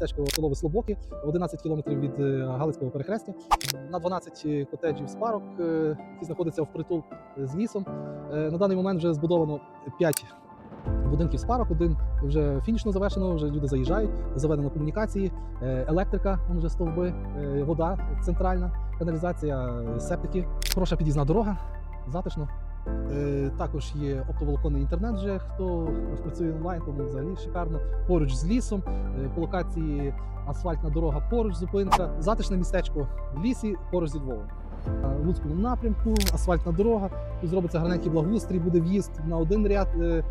містечко село Веслобоки, 11 кілометрів від е, Галицького перехрестя. На 12 котеджів спарок, е, які знаходяться впритул з лісом. Е, На даний момент вже збудовано 5 будинків спарок. Один вже фінішно завершено, вже люди заїжджають, заведено комунікації, е, електрика, вже стовби, е, вода центральна, каналізація, е, септики. Хороша під'їзна дорога, затишно. Е, Також є оптоволоконний інтернет. Вже хто працює онлайн, тому взагалі шикарно. Поруч з лісом, е, по локації асфальтна дорога, поруч зупинка, затишне містечко в лісі, поруч зі Львовом. В Луцькому напрямку, асфальтна дорога. Тут зробиться гарненький благоустрій, буде в'їзд на один ряд. е,